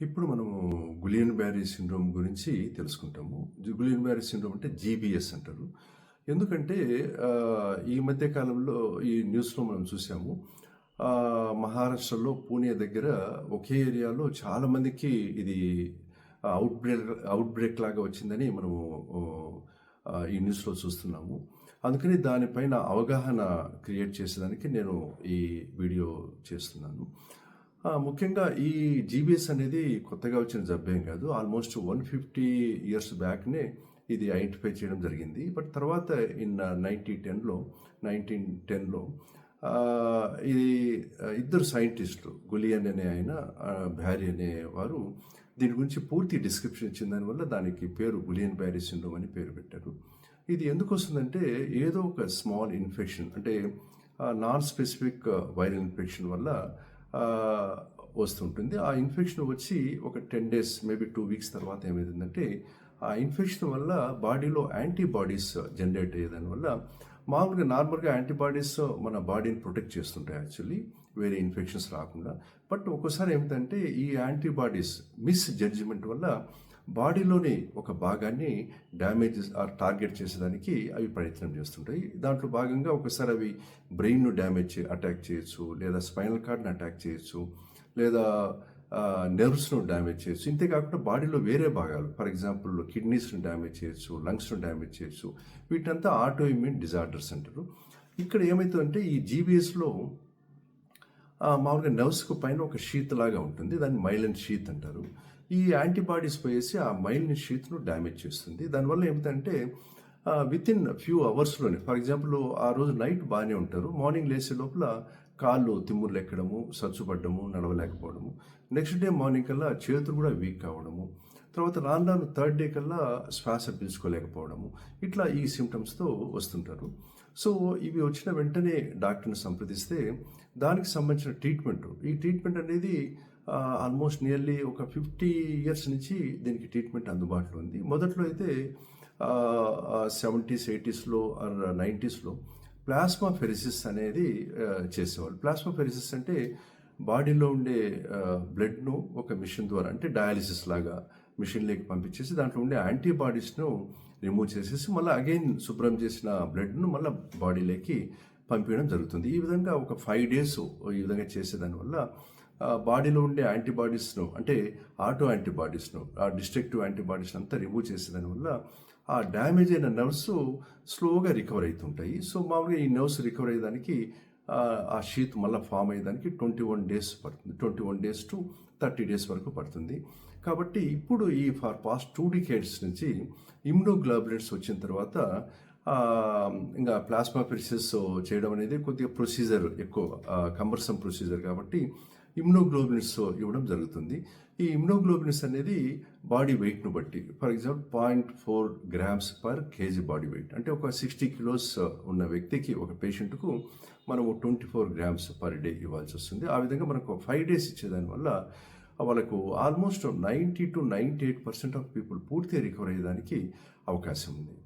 ఇప్పుడు మనము Guillain Barre syndrome గురించి తెలుసుకుంటాము. గులియన్ బ్యారీ సిండ్రోమ్ అంటే జీబీఎస్ అంటారు. ఎందుకంటే ఈ మధ్య కాలంలో ఈ న్యూస్లో మనం చూసాము మహారాష్ట్రలో పూణే దగ్గర ఒకే ఏరియాలో చాలామందికి ఇది అవుట్ బ్రేక్ అవుట్ బ్రేక్ లాగా వచ్చిందని మనము ఈ న్యూస్లో చూస్తున్నాము. అందుకని దానిపైన అవగాహన క్రియేట్ చేసేదానికి నేను ఈ వీడియో చేస్తున్నాను. ముఖ్యంగా ఈ జీబీఎస్ అనేది కొత్తగా వచ్చిన జబ్బేం కాదు. ఆల్మోస్ట్ వన్ ఫిఫ్టీ ఇయర్స్ బ్యాక్నే ఇది ఐడెంటిఫై చేయడం జరిగింది. బట్ తర్వాత ఇన్ నైన్టీ టెన్లో నైన్టీన్ టెన్లో ఇది ఇద్దరు సైంటిస్టులు గులియన్ అనే ఆయన భారీ బ్యారీ అనే వారు దీని గురించి పూర్తి డిస్క్రిప్షన్ ఇచ్చిన దానివల్ల దానికి పేరు గులియన్ బ్యారీ సిండ్రోమ్ అని పేరు పెట్టారు. ఇది ఎందుకు వస్తుందంటే ఏదో ఒక స్మాల్ ఇన్ఫెక్షన్ అంటే నాన్ స్పెసిఫిక్ వైరల్ ఇన్ఫెక్షన్ వల్ల వస్తుంటుంది. ఆ ఇన్ఫెక్షన్ వచ్చి ఒక ten days maybe two weeks తర్వాత ఏమైందంటే ఆ ఇన్ఫెక్షన్ వల్ల బాడీలో యాంటీబాడీస్ జనరేట్ అయ్యేదాని వల్ల మామూలుగా నార్మల్గా యాంటీబాడీస్ మన బాడీని ప్రొటెక్ట్ చేస్తుంటాయి యాక్చువల్లీ వేరే ఇన్ఫెక్షన్స్ రాకుండా. బట్ ఒక్కోసారి ఏమిటంటే ఈ యాంటీబాడీస్ మిస్ జడ్జిమెంట్ వల్ల బాడీలోని ఒక భాగాన్ని డ్యామేజెస్ ఆర్ టార్గెట్ చేసేదానికి అవి ప్రయత్నం చేస్తుంటాయి. దాంట్లో భాగంగా ఒకసారి అవి బ్రెయిన్ను డ్యామేజ్ అటాక్ చేయొచ్చు లేదా స్పైనల్ కార్డ్ని అటాక్ చేయొచ్చు లేదా నెర్వ్స్ను డ్యామేజ్ చేయొచ్చు. ఇంతేకాకుండా బాడీలో వేరే భాగాలు ఫర్ ఎగ్జాంపుల్ కిడ్నీస్ను డ్యామేజ్ చేయొచ్చు లంగ్స్ను డ్యామేజ్ చేయొచ్చు వీటంతా ఆటో ఇమ్యూన్ డిజార్డర్స్ అంటారు. ఇక్కడ ఏమవుతుందంటే ఈ జీబీఎస్లో మామూలుగా నర్వ్స్కు పైన ఒక షీత్ లాగా ఉంటుంది. దాన్ని మైలిన్ షీత్ అంటారు. ఈ యాంటీబాడీస్ పోయేసి ఆ మైలిన్ షీత్ను డ్యామేజ్ చేస్తుంది. దానివల్ల ఏమిటంటే విత్ ఇన్ ఫ్యూ అవర్స్లోనే ఫర్ ఎగ్జాంపుల్ ఆ రోజు నైట్ బాగానే ఉంటారు. మార్నింగ్ లేసే లోపల కాళ్ళు తిమ్ముర్లు ఎక్కడము సచ్చుపడ్డము నడవలేకపోవడము. నెక్స్ట్ డే మార్నింగ్ కల్లా చేతులు కూడా వీక్ కావడము. తర్వాత రాను రాను థర్డ్ డే కల్లా శ్వాస పీల్చుకోలేకపోవడము. ఇట్లా ఈ సిమ్టమ్స్తో వస్తుంటారు. సో ఇవి వచ్చిన వెంటనే డాక్టర్ని సంప్రదిస్తే దానికి సంబంధించిన ట్రీట్మెంట్. ఈ ట్రీట్మెంట్ అనేది ఆల్మోస్ట్ నియర్లీ ఒక ఫిఫ్టీ ఇయర్స్ నుంచి దీనికి ట్రీట్మెంట్ అందుబాటులో ఉంది. మొదట్లో అయితే సెవెంటీస్ ఎయిటీస్లో ఆర్ నైంటీస్లో ప్లాస్మా ఫెరిసిస్ అనేది చేసేవాళ్ళు. ప్లాస్మా ఫెరిసిస్ అంటే బాడీలో ఉండే బ్లడ్ను ఒక మిషన్ ద్వారా అంటే డయాలిసిస్ లాగా మిషన్లోకి పంపించేసి దాంట్లో ఉండే యాంటీబాడీస్ను రిమూవ్ చేసేసి మళ్ళీ అగైన్ శుభ్రం చేసిన బ్లడ్ను మళ్ళీ బాడీలోకి పంపించడం జరుగుతుంది. ఈ విధంగా ఒక ఫైవ్ డేస్ ఈ విధంగా చేసేదానివల్ల ఆ, బాడీలో ఉండే యాంటీబాడీస్ను అంటే ఆటో యాంటీబాడీస్ను ఆ డిస్ట్రక్టివ్ యాంటీబాడీస్ అంతా రిమూవ్ చేసేదానివల్ల ఆ డ్యామేజ్ అయిన నర్వ్స్ స్లోగా రికవర్ అవుతుంటాయి. సో మామూలుగా ఈ నర్వ్స్ రికవర్ అయ్యేదానికి ఆ, షీత్ మళ్ళీ ఫామ్ అయ్యేదానికి ట్వంటీ వన్ డేస్ పడుతుంది. Twenty one days to thirty days వరకు పడుతుంది. కాబట్టి ఇప్పుడు ఈ ఫర్ పాస్ట్ టూ డికేడ్స్ నుంచి ఇమ్యూనోగ్లోబులెట్స్ వచ్చిన తర్వాత ఇంకా ప్లాస్మా పెరిసిస్ చేయడం అనేది కొద్దిగా ప్రొసీజర్ ఎక్కువ కంబర్సమ్ ప్రొసీజర్ కాబట్టి ఇమ్యూనోగ్లోబులిన్స్ ఇవ్వడం జరుగుతుంది. ఈ ఇమ్యునోగ్లోబిన్స్ అనేది బాడీ వెయిట్ను బట్టి for example point four grams per KG body weight. అంటే ఒక సిక్స్టీ కిలోస్ ఉన్న వ్యక్తికి ఒక పేషెంట్కు మనము twenty four grams per day ఇవ్వాల్సి వస్తుంది. ఆ విధంగా మనకు ఫైవ్ డేస్ ఇచ్చేదానివల్ల వాళ్ళకు almost ninety two ninety eight percent of people పూర్తిగా రికవర్ అయ్యేదానికి అవకాశం ఉంది.